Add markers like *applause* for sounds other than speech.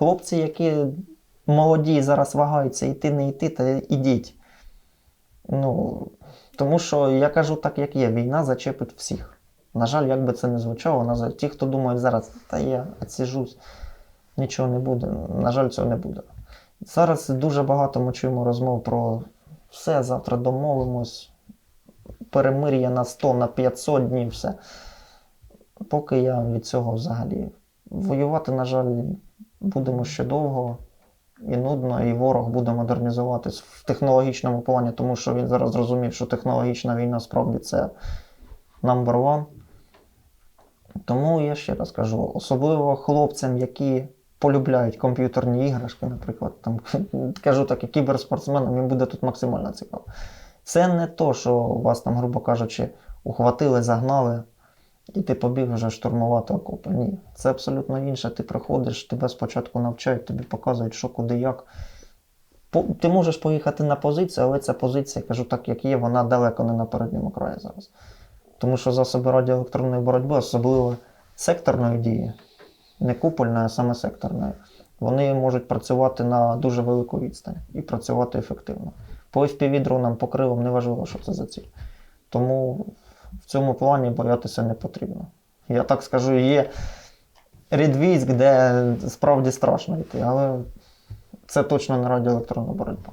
Хлопці, які молоді зараз вагаються, йти, не йти, та ідіть. Ну, тому що я кажу так, як є, війна зачепить всіх. На жаль, як би це не звучало, на ті, хто думають зараз, та я відсіжусь, нічого не буде. На жаль, цього не буде. Зараз дуже багато ми чуємо розмов про все, завтра домовимось, перемир'я на 100, на 500 днів, все. Поки я від цього взагалі. Воювати, на жаль, будемо ще довго і нудно, і ворог буде модернізуватись в технологічному плані, тому що він зараз зрозумів, що технологічна війна справді це number one. Тому я ще раз кажу, особливо хлопцям, які полюбляють комп'ютерні іграшки, наприклад, там *laughs* кажу так, і кіберспортсменам їм буде тут максимально цікаво. Це не то, що вас там, грубо кажучи, ухватили, загнали, і ти побіг вже штурмувати окопи. Ні, це абсолютно інше. Ти приходиш, тебе спочатку навчають, тобі показують, що куди як. Ти можеш поїхати на позицію, але ця позиція, кажу так, як є, вона далеко не на передньому краї зараз. Тому що засоби радіоелектронної боротьби, особливо секторної дії, не купольної, а саме секторної, вони можуть працювати на дуже велику відстань і працювати ефективно. По FPV дронам, по кривам неважливо, що це за ціль. Тому цьому плані боятися не потрібно. Я так скажу, є рід військ, де справді страшно йти, але це точно не радіоелектронна боротьба.